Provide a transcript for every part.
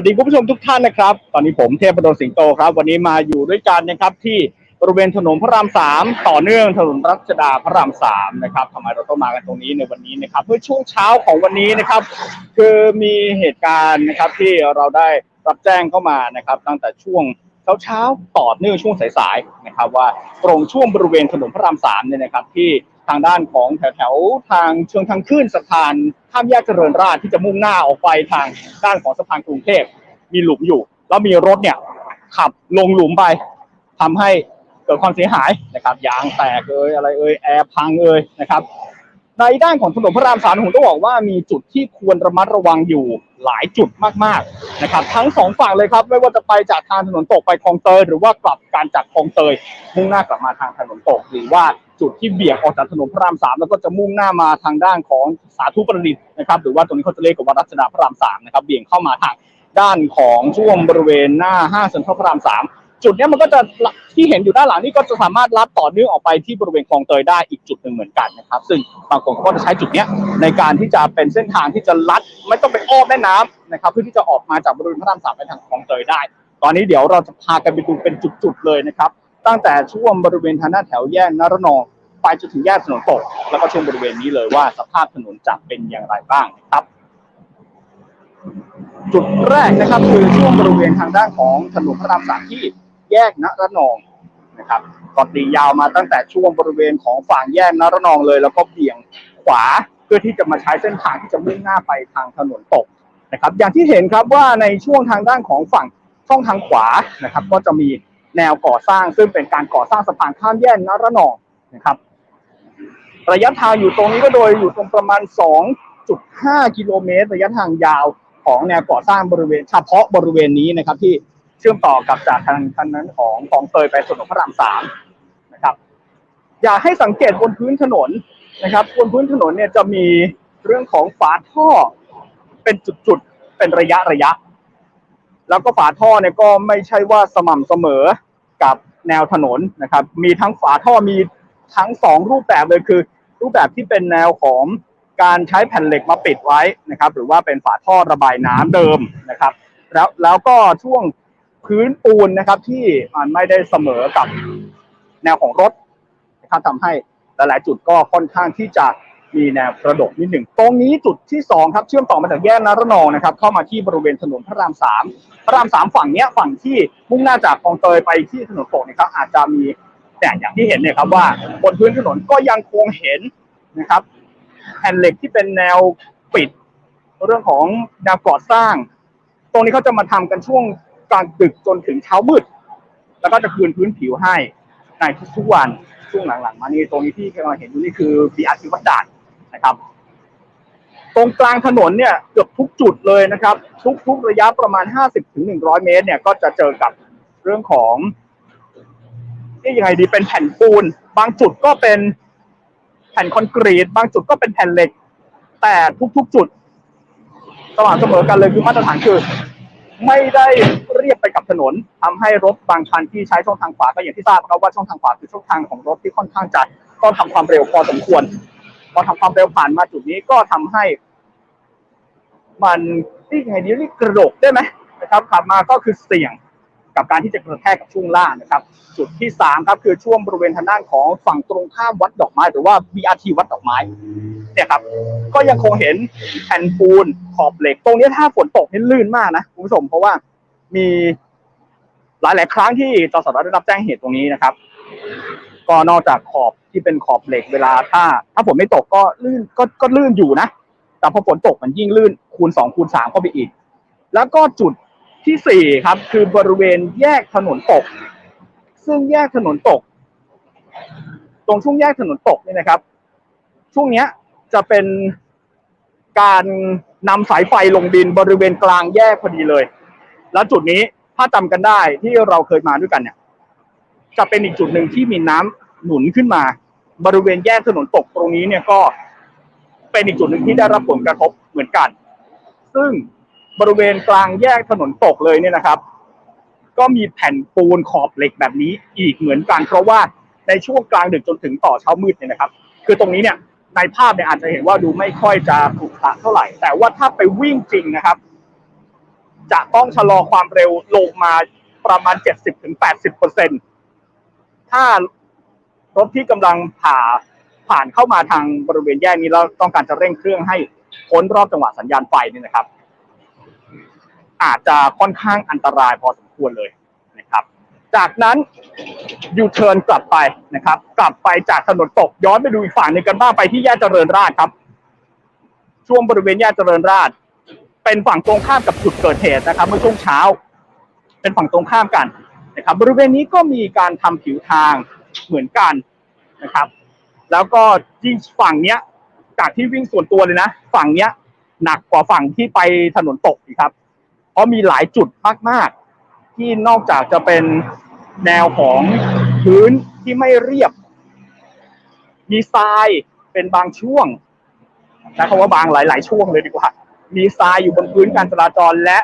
วัสดีคุณผู้ชมทุกท่านนะครับ ตอนนี้ผมเทพประดลสิงโตครับ วันนี้มาอยู่ด้วยกันนะครับที่บริเวณถนนพระรามสามต่อเนื่องถนนรัชดาพระรามสามนะครับทำไมเราต้องมากันตรงนี้ในวันนี้นะครับเมื่อช่วงเช้าของวันนี้นะครับ คือมีเหตุการณ์นะครับที่เราได้รับแจ้งเข้ามานะครับ ตั้งแต่ช่วงเช้าเช้าต่อเนื่องช่วงสายๆนะครับ ว่าตรงช่วงบริเวณถนนพระรามสามเนี่ยนะครับที่ ทางด้านของแถวแถวๆทางเชิงทางขึ้นสะพานข้ามแยกเจริญราษฎร์ที่จะมุ่งหน้าออกไปทางด้านของสะพานกรุงเทพมีหลุมอยู่ แล้วมีรถเนี่ยขับลงหลุมไปทำให้เกิดความเสียหายนะครับยางแตกเอยอะไรเอยแอร์พังเอยนะครับในด้านของถนนพระรามสามผมต้องบอกว่ามีจุดที่ควรระมัดระวังอยู่หลายจุดมากๆนะครับ ทั้งสองฝั่งเลยครับ ไม่ว่าจะไปจากทางถนนตกไปคลองเตยหรือว่ากลับการจากคลองเตยมุ่งหน้ากลับมาทางถนนตกหรือว่า จุดที่เบี่ยงออกจากถนนพระรามสามแล้วก็จะมุ่งหน้ามาทางด้านของสาธุประดิษฐ์นะครับหรือว่าตรงนี้เขาจะเรียกกันว่ารัชดาพระรามสามนะครับเบี่ยงเข้ามาทางด้านของช่วงบริเวณหน้าห้างเซ็นทรัลพระรามสามจุดนี้มันก็จะที่เห็นอยู่ด้านหลังนี่ก็จะสามารถลัดต่อเนื่องออกไปที่บริเวณคลองเตยได้อีกจุดหนึ่งเหมือนกันนะครับ ซึ่งบางคนก็จะใช้จุดนี้ในการที่จะเป็นเส้นทางที่จะลัดไม่ต้องไปอ้อมแม่น้ำนะครับเพื่อที่จะออกมาจากบริเวณพระรามสามไปทางคลองเตยได้ ตอนนี้เดี๋ยวเราจะพากันไปดูเป็นจุดๆเลยนะครับ ตั้งแต่ช่วงบริเวณทางหน้าแถวแยกนรนองไปจนถึงแยกถนนตก แล้วก็ช่วงบริเวณนี้เลยว่าสภาพถนนจะเป็นอย่างไรบ้างครับ จุดแรกนะครับคือช่วงบริเวณทางด้านของถนนพระรามสามที่แยกนรนองนะครับก็ตียาวมาตั้งแต่ช่วงบริเวณของฝั่งแยกนรนองเลย แล้วก็เบี่ยงขวาเพื่อที่จะมาใช้เส้นทางที่จะมุ่งหน้าไปทางถนนตกนะครับ อย่างที่เห็นครับว่าในช่วงทางด้านของฝั่งช่องทางขวานะครับ ก็จะมี แนวก่อสร้างซึ่งเป็นการก่อสร้างสะพานข้ามแยกนรนองนะครับ ระยะทางอยู่ตรงนี้ก็โดยอยู่ตรงประมาณ 2.5 กิโลเมตร ระยะทางยาวของแนวก่อสร้างบริเวณเฉพาะบริเวณนี้นะครับ ที่เชื่อมต่อกับจากทางทางนั้นของของเตยไปถนนพระรามสามนะครับ อยากให้สังเกตบนพื้นถนนนะครับบนพื้นถนนเนี่ยจะมีเรื่องของฝาท่อเป็นจุดๆเป็นระยะระยะ แล้วก็ฝาท่อเนี่ยก็ไม่ใช่ว่าสม่ำเสมอกับแนวถนนนะครับ มีทั้งฝาท่อมีทั้งสองรูปแบบเลยคือ รูปแบบที่เป็นแนวของการใช้แผ่นเหล็กมาปิดไว้นะครับ หรือว่าเป็นฝาท่อระบายน้ำเดิมนะครับ แล้วแล้วก็ช่วงพื้นปูนนะครับที่มันไม่ได้เสมอกับแนวของรถนะครับทำให้หลายๆจุดก็ค่อนข้างที่จะ มีแนวกระดกนิดหนึ่ง ตรงนี้จุดที่สองครับเชื่อมต่อมาจากแยกนารนองนะครับเข้ามาที่บริเวณถนนพระรามสามพระรามสามฝั่งเนี้ยฝั่งที่มุ่งหน้าจากคลองเตยไปที่ถนนโตกนะครับอาจจะมีแต่อย่างที่เห็นเนี่ยครับว่าบนพื้นถนนก็ยังคงเห็นนะครับแผ่นเหล็กที่เป็นแนวปิด เรื่องของแนวก่อสร้าง ตรงนี้เขาจะมาทำกันช่วงกลางดึกจนถึงเช้ามืด แล้วก็จะคืนพื้นผิวให้ในทุกๆวันช่วงหลังๆ มานี่ตรงนี้ที่กำลังเห็นอยู่นี่คือปีอาร์ทีวัดด่าน นะครับ ตรงกลางถนนเนี่ยเกือบทุกจุดเลยนะครับ ทุกๆระยะประมาณ 50ถึง100 เมตร เนี่ยก็จะเจอกับเรื่องของนี่ยังไงดีเป็นแผ่นปูน บางจุดก็เป็นแผ่นคอนกรีต บางจุดก็เป็นแผ่นเหล็ก แต่ทุกๆจุดสม่ำเสมอกันเลยคือมาตรฐานคือ ไม่ได้เรียบไปกับถนนทำให้รถบางคันที่ใช้ช่องทางขวาก็อย่างที่ทราบครับว่าช่องทางขวาคือช่องทางของรถที่ค่อนข้างจะต้องทำความเร็วพอสมควร พอทำความเร็วผ่านมาจุดนี้ก็ทำให้ มันที่ไงดีเรียกกระโดดได้ไหมนะครับขับมาก็คือเสี่ยงกับการที่จะกระแทกกับช่วงล่างนะครับ จุดที่สามครับคือช่วงบริเวณทางด้านของฝั่งตรงข้ามวัดดอกไม้หรือว่า BRT วัดดอกไม้เนี่ยครับ ก็ยังคงเห็นแผ่นปูนขอบเหล็ก ตรงนี้ถ้าฝนตกนี่ลื่นมากนะคุณผู้ชมเพราะว่ามีหลายๆครั้งที่จสรได้รับแจ้งเหตุตรงนี้นะครับ ก็นอกจากขอบที่เป็นขอบเหล็กเวลาถ้า ถ้าฝนไม่ตกก็ลื่นก็ก็ลื่นอยู่นะ แต่พอฝนตกมันยิ่งลื่นคูณสองคูณสามเข้าไปอีก แล้วก็จุดที่สี่ครับ คือบริเวณแยกถนนตก ซึ่งแยกถนนตก ตรงช่วงแยกถนนตกนี่นะครับ ช่วงเนี้ยจะเป็นการนำสายไฟลงดินบริเวณกลางแยกพอดีเลย แล้วจุดนี้ถ้าจำกันได้ที่เราเคยมาด้วยกันเนี่ย จะเป็นอีกจุดหนึ่งที่มีน้ำหนุนขึ้นมา บริเวณแยกถนนตกตรงนี้เนี่ยก็เป็นอีกจุดหนึ่งที่ได้รับผลกระทบเหมือนกัน ซึ่งบริเวณกลางแยกถนนตกเลยเนี่ยนะครับ ก็มีแผ่นปูนขอบเหล็กแบบนี้อีกเหมือนกัน เพราะว่าในช่วงกลางดึกจนถึงต่อเช้ามืดเนี่ยนะครับ คือตรงนี้เนี่ยในภาพเนี่ยอาจจะเห็นว่าดูไม่ค่อยจะขรุขระเท่าไหร่ แต่ว่าถ้าไปวิ่งจริงนะครับ จะต้องชะลอความเร็วลงมาประมาณ 70-80เปอร์เซ็น ถ้ารถที่กำลังผ่าผ่านเข้ามาทางบริเวณแยกนี้แล้วต้องการจะเร่งเครื่องให้พ้นรอบจังหวะสัญญาณไฟนี่นะครับ อาจจะค่อนข้างอันตรายพอสมควรเลยนะครับ จากนั้นยูเทิร์นกลับไปนะครับ กลับไปจากถนนตกย้อนไปดูอีกฝั่งหนึ่งกันบ้างไปที่แยกเจริญราษฎร์ครับ ช่วงบริเวณแยกเจริญราษฎร์เป็นฝั่งตรงข้ามกับจุดเกิดเหตุนะครับ เมื่อช่วงเช้า เป็นฝั่งตรงข้ามกัน นะครับบริเวณนี้ก็มีการทำผิวทางเหมือนกันนะครับ แล้วก็ยิ่งฝั่งเนี้ยจากที่วิ่งส่วนตัวเลยนะ ฝั่งเนี้ยหนักกว่าฝั่งที่ไปถนนตกอีกครับ เพราะมีหลายจุดมากๆ ที่นอกจากจะเป็นแนวของพื้นที่ไม่เรียบ มีทรายเป็นบางช่วงใช้คำว่าบางหลาย ๆ ช่วงเลยดีกว่า มีทรายอยู่บนพื้นการจราจรและ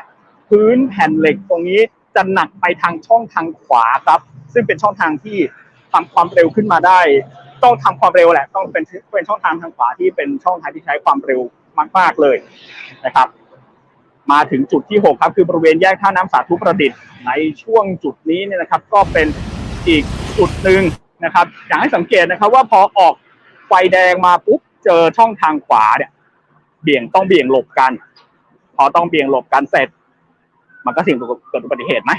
พื้นแผ่นเหล็กตรงนี้ จะหนักไปทางช่องทางขวาครับ ซึ่งเป็นช่องทางที่ทำความเร็วขึ้นมาได้ ต้องทำความเร็วแหละ ต้องเป็นเป็นช่องทางทางขวาที่เป็นช่องทางที่ใช้ความเร็วมาก ๆเลยนะครับ มาถึงจุดที่ 6 ครับ คือบริเวณแยกท่าน้ำสาธุประดิษฐ์ในช่วงจุดนี้เนี่ยนะครับ ก็เป็นอีกจุดหนึ่งนะครับ อยากให้สังเกตนะครับ ว่าพอออกไฟแดงมาปุ๊บเจอช่องทางขวาเนี่ย เบี่ยงต้องเบี่ยงหลบกัน พอต้องเบี่ยงหลบกันเสร็จ มันก็เสี่ยงเกิดอุบัติเหตุไหม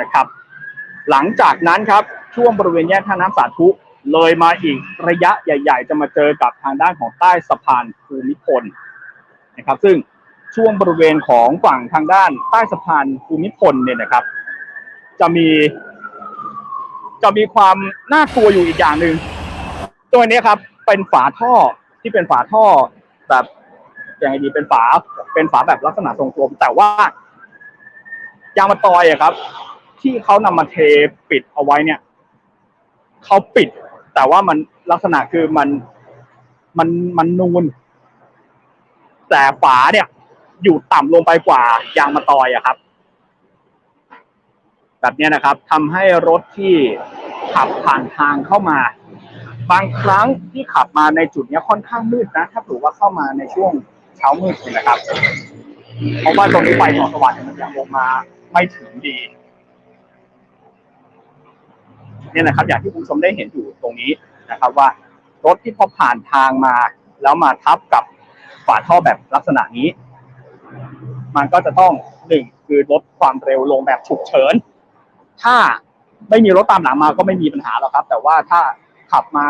นะครับ หลังจากนั้นครับช่วงบริเวณแยกท่าน้ำสาธุเลยมาอีกระยะใหญ่ ๆ จะมาเจอกับทางด้านของใต้สะพานภูมิพลนะครับ ซึ่งช่วงบริเวณของฝั่งทางด้านใต้สะพานภูมิพลเนี่ยนะครับ จะมี จะมีความน่ากลัวอยู่อีกอย่างหนึ่งตัวนี้ครับ เป็นฝาท่อที่เป็นฝาท่อแบบอย่างไรดีเป็นฝาเป็นฝาแบบลักษณะทรงกลมแต่ว่า ยางมะตอยอะครับ ที่เขานำมาเทปิดเอาไว้เนี่ยเขาปิด แต่ว่ามันลักษณะคือมันมันมันนูน แต่ฝาเนี่ย อยู่ต่ำลงไปกว่ายางมะตอยอะครับ แบบนี้นะครับทำให้รถที่ขับผ่านทางเข้ามา บางครั้งที่ขับมาในจุดนี้ค่อนข้างมืดนะ ถ้าถือว่าเข้ามาในช่วงเช้ามืดนะครับ เพราะว่าตรงนี้ไฟส่องสว่างเนี่ยมันยังลงมา ไม่ถึงดี เนี่ยนะครับ อย่างที่คุณผู้ชมได้เห็นอยู่ตรงนี้นะครับ ว่ารถที่พอผ่านทางมา แล้วมาทับกับฝาท่อแบบลักษณะนี้ มันก็จะต้องหนึ่งคือลดความเร็วลงแบบฉุกเฉิน ถ้าไม่มีรถตามหลังมาก็ไม่มีปัญหาหรอกครับ แต่ว่าถ้าขับมา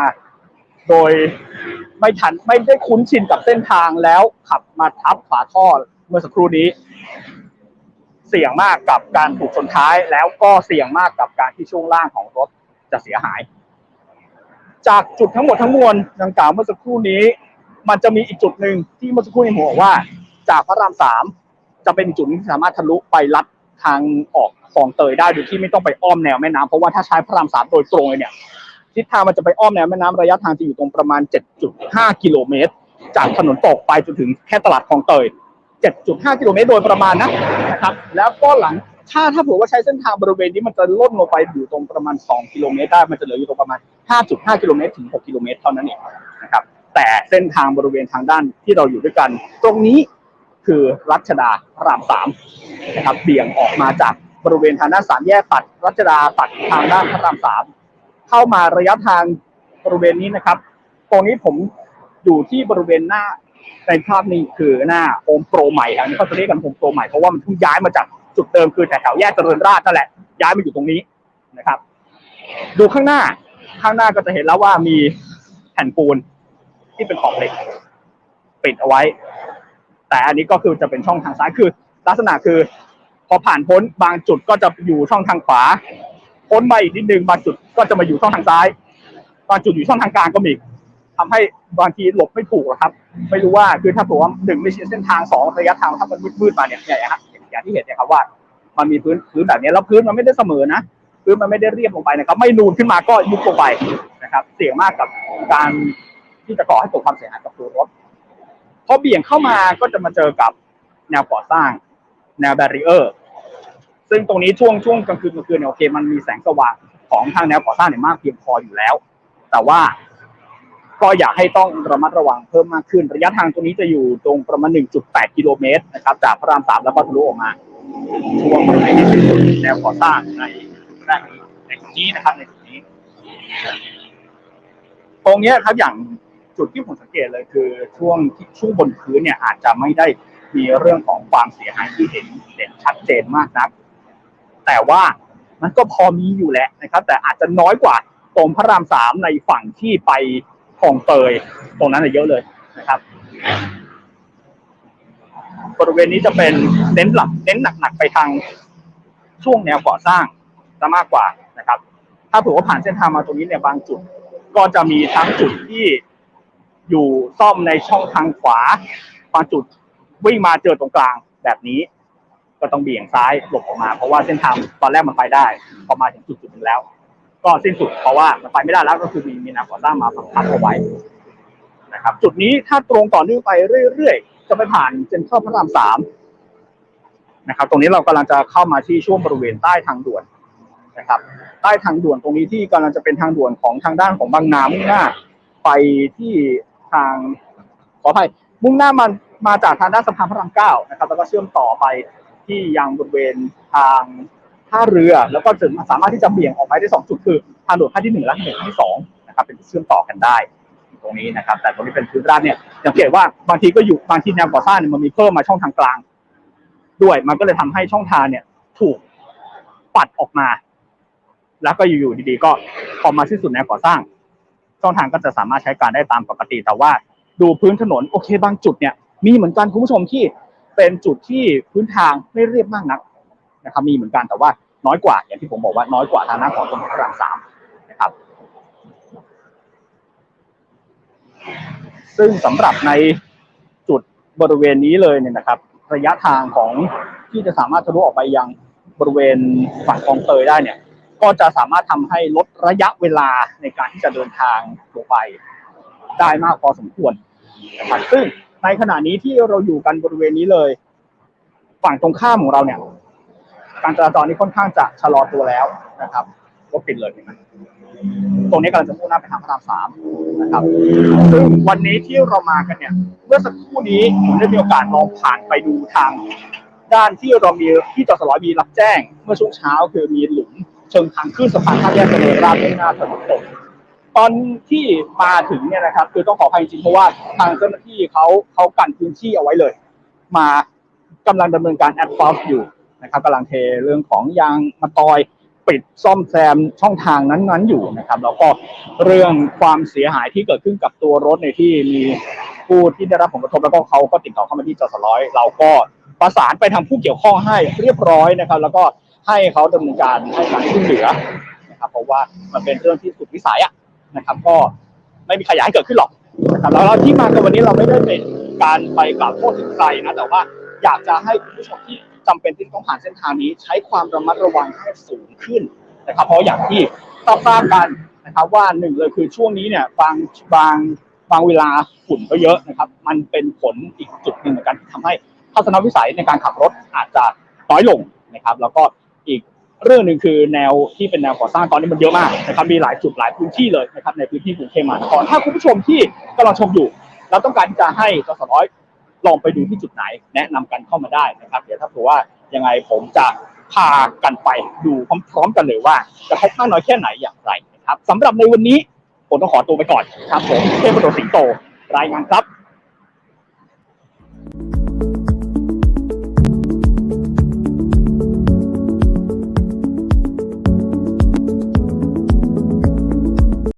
โดยไม่ทันไม่ได้คุ้นชินกับเส้นทางแล้วขับมาทับฝาท่อเมื่อสักครู่นี้ เสี่ยงมากกับการถูกชนท้าย แล้วก็เสี่ยงมากกับการที่ช่วงล่างของรถจะเสียหาย จากจุดทั้งหมดทั้งมวลดังกล่าวเมื่อสักครู่นี้ มันจะมีอีกจุดหนึ่งที่เมื่อสักครู่นี้ผมบอกว่า จากพระรามสามจะเป็นจุดที่สามารถทะลุไปลัดทางออกคลองเตยได้โดยที่ไม่ต้องไปอ้อมแนวแม่น้ำเพราะว่าถ้าใช้พระรามสามโดยตรงเลยเนี่ยทิศทางมันจะไปอ้อมแนวแม่น้ำระยะทางจะอยู่ตรงประมาณ 7.5 กิโลเมตร จากถนนตกไปจนถึงแค่ตลาดคลองเตย 7.5 กิโลเมตรโดยประมาณนะนะครับ แล้วก็หลังถ้าถ้าผื่อว่าใช้เส้นทางบริเวณนี้มันจะล่นลงไปอยู่ตรงประมาณ 2 กิโลเมตรได้ มันจะเหลืออยู่ตรงประมาณ 5.5 กิโลเมตรถึง 6 กิโลเมตรเท่านั้นเองนะครับ แต่เส้นทางบริเวณทางด้านที่เราอยู่ด้วยกัน ตรงนี้คือรัชดาพระรามสามนะครับเบี่ยงออกมาจากบริเวณทางด้านสามแยกตัดรัชดาตัดทางด้านพระรามสามเข้ามาระยะทางบริเวณนี้นะครับ ตรงนี้ผมอยู่ที่บริเวณหน้า ในภาพนี้คือหน้าโฮมโปรใหม่ครับนี่เขาจะเรียกกันโฮมโปรใหม่เพราะว่ามันเพิ่งย้ายมาจากจุดเดิมคือแถวๆแยกเจริญราษฎร์นั่นแหละย้ายมาอยู่ตรงนี้นะครับ ดูข้างหน้าข้างหน้าก็จะเห็นแล้วว่ามีแผ่นปูนที่เป็นขอบเหล็กปิดเอาไว้ แต่อันนี้ก็คือจะเป็นช่องทางซ้ายคือ ลักษณะคือพอผ่านพ้นบางจุดก็จะอยู่ช่องทางขวา พ้นไปอีกนิดนึงบางจุดก็จะมาอยู่ช่องทางซ้าย บางจุดอยู่ช่องทางกลางก็มี ทำให้บางทีหลบไม่ถูกอะครับ ไม่รู้ว่าคือถ้าผมว่าหนึ่งไม่ใช่เส้นทางสองระยะทางถ้ามันมืดๆมาเนี่ยเนี่ยครับอย่างที่เห็นเนี่ยครับว่า มันมีพื้นพื้นแบบนี้แล้วพื้นมันไม่ได้เสมอนะพื้นมันไม่ได้เรียบลงไปนะครับ ไม่นูนขึ้นมาก็ยุบลงไปนะครับ เสี่ยงมากกับการที่จะก่อให้เกิดความเสียหายกับตัวรถพอเบี่ยงเข้ามาก็จะมาเจอกับแนวก่อสร้าง แนวแบรีเออร์ซึ่งตรงนี้ช่วงช่วงกลางคืนกลางคืนเนี่ยโอเคมันมีแสงสว่างของทางแนวก่อสร้างเนี่ยมากเพียงพออยู่แล้ว แต่ว่า ก็อยากให้ต้องระมัดระวังเพิ่มมากขึ้น ระยะทางตรงนี้จะอยู่ตรงประมาณ 1.8 กิโลเมตรนะครับ จากพระรามสามแล้วก็ทะลุออกมาช่วงบริเวณที่สุดแนวก่อสร้างในแรกนี้ในจุดนี้นะครับในจุดนี้ ตรงนี้ครับอย่างจุดที่ผมสังเกตเลยคือช่วงที่ช่วงบนพื้นเนี่ยอาจจะไม่ได้มีเรื่องของความเสียหายที่เห็นเด่นชัดเจนมากนัก แต่ว่ามันก็พอมีอยู่แหละนะครับ แต่อาจจะน้อยกว่าตรงพระรามสามในฝั่งที่ไป องเตยตรงนั้นเยอะเลยนะครับ บริเวณนี้จะเป็นเน้นหลักเน้นหนักๆไปทางช่วงแนวก่อสร้างจะมากกว่านะครับ ถ้าผือว่าผ่านเส้นทางมาตรงนี้เนี่ยบางจุด ก็จะมีทั้งจุดที่อยู่ซ่อมในช่องทางขวา บางจุดวิ่งมาเจอตรงกลางแบบนี้ ก็ต้องเบี่ยงซ้ายหลบออกมา เพราะว่าเส้นทางตอนแรกมันไปได้ พอมาถึงจุดจุดหนึงแล้ว ก็สิ้นสุดเพราะว่ามันไปไม่ได้แล้วก็คือมีมีแนวก่อสร้างมาพักเอาไว้นะครับ จุดนี้ถ้าตรงต่อเนื่องไปเรื่อยๆ จะไปผ่านเซ็นทรัลพระรามสามนะครับ ตรงนี้เรากำลังจะเข้ามาที่ช่วงบริเวณใต้ทางด่วนนะครับ ใต้ทางด่วนตรงนี้ที่กำลังจะเป็นทางด่วนของทางด้านของบางนามุ่งหน้า ไปที่ทางขออภัยมุ่งหน้ามันมาจากทางด้านสะพานพระรามเก้านะครับ แล้วก็เชื่อมต่อไปที่ยังบริเวณทาง ท่าเรือแล้วก็ถึงสามารถที่จะเบี่ยงออกไปได้สองจุดคือทางด่วนขั้นที่หนึ่งและทางด่วนขั้นที่สองนะครับเป็นเชื่อมต่อกันได้ตรงนี้นะครับ แต่ตรงนี้เป็นพื้นราบเนี่ยสังเกตว่าบางทีก็อยู่บางทีแนวก่อสร้างเนี่ยมันมีเพิ่มมาช่องทางกลาง ด้วยมันก็เลยทำให้ช่องทางเนี่ยถูกปัดออกมา แล้วก็อยู่ๆดีๆ ก็พอมาสิ้นสุดแนวก่อสร้าง ช่องทางก็จะสามารถใช้การได้ตามปกติ แต่ว่าดูพื้นถนนโอเคบางจุดเนี่ยมีเหมือนกันคุณผู้ชมที่เป็นจุดที่พื้นทางไม่เรียบมากนัก นะครับมีเหมือนกันแต่ว่าน้อยกว่าอย่างที่ผมบอกว่าน้อยกว่าทางหน้าของตรงพระรามสามนะครับ ซึ่งสำหรับในจุดบริเวณนี้เลยเนี่ยนะครับ ระยะทางของที่จะสามารถทะลุออกไปยังบริเวณฝั่งคลองเตยได้เนี่ย ก็จะสามารถทำให้ลดระยะเวลาในการที่จะเดินทางลงไปได้มากพอสมควรนะครับซึ่งในขณะนี้ที่เราอยู่กันบริเวณนี้เลย ฝั่งตรงข้ามของเราเนี่ย การจราจรนี่ค่อนข้างจะชะลอตัวแล้วนะครับรถติดเลยเห็นไหมตรงนี้กำลังจะมุ่งหน้าไปทางพระรามสามนะครับ ซึ่งวันนี้ที่เรามากันเนี่ย เมื่อสักครู่นี้ผมได้มีโอกาสลองผ่านไปดูทาง ด้านที่เรามีที่จอสลอยมีรับแจ้ง เมื่อช่วงเช้าคือมีหลุมเชิงทางขึ้นสะพานข้ามแยกเจริญราษฎร์หน้าถนนตกตอนที่มาถึงเนี่ยนะครับ คือต้องขออภัยจริงเพราะว่าทางเจ้าหน้าที่เขาเขากันพื้นที่เอาไว้เลย มากำลังดำเนินการแอดฟอสอยู่ นะครับกำลังเทเรื่องของยางมาตอยปิดซ่อมแซมช่องทางนั้นๆอยู่นะครับ แล้วก็เรื่องความเสียหายที่เกิดขึ้นกับตัวรถในที่มีผู้ที่ได้รับผลกระทบแล้วก็เขาก็ติดต่อเข้ามาที่จสร้อยเราก็ประสานไปทางผู้เกี่ยวข้องให้เรียบร้อยนะครับ แล้วก็ให้เขาดำเนินการให้การช่วยเหลือนะครับ เพราะว่ามันเป็นเรื่องที่สุดวิสัยอะนะครับ ก็ไม่มีใครอยากให้เกิดขึ้นหรอกนะครับแล้วที่มากันวันนี้เราไม่ได้เป็นการไปกล่าวโทษถึงใครนะแต่ว่าอยากจะให้คุณผู้ชมที่ จำเป็นที่ต้องผ่านเส้นทางนี้ ใช้ความระมัดระวังให้สูงขึ้นนะครับเพราะอย่างที่ทราบกันนะครับว่าหนึ่งเลยคือช่วงนี้เนี่ยบางบางบางเวลาฝุ่นก็เยอะนะครับ มันเป็นผลอีกจุดหนึ่งเหมือนกันที่ทำให้ทัศนวิสัยในการขับรถอาจจะน้อยลงนะครับ แล้วก็อีกเรื่องหนึ่งคือแนวที่เป็นแนวก่อสร้างตอนนี้มันเยอะมากนะครับมีหลายจุดหลายพื้นที่เลยนะครับในพื้นที่กรุงเทพมหานครถ้าคุณผู้ชมที่กำลังชมอยู่ เราต้องการที่จะให้จสร้อย ลองไปดูที่จุดไหนแนะนำกันเข้ามาได้นะครับ เดี๋ยวถ้าเผื่อว่ายังไงผมจะพากันไปดูพร้อมๆกันเลยว่าจะพบมากน้อยแค่ไหนอย่างไรนะครับสำหรับในวันนี้ผมต้องขอตัวไปก่อนครับผมเทพบุตรสิงโตรายงานครับ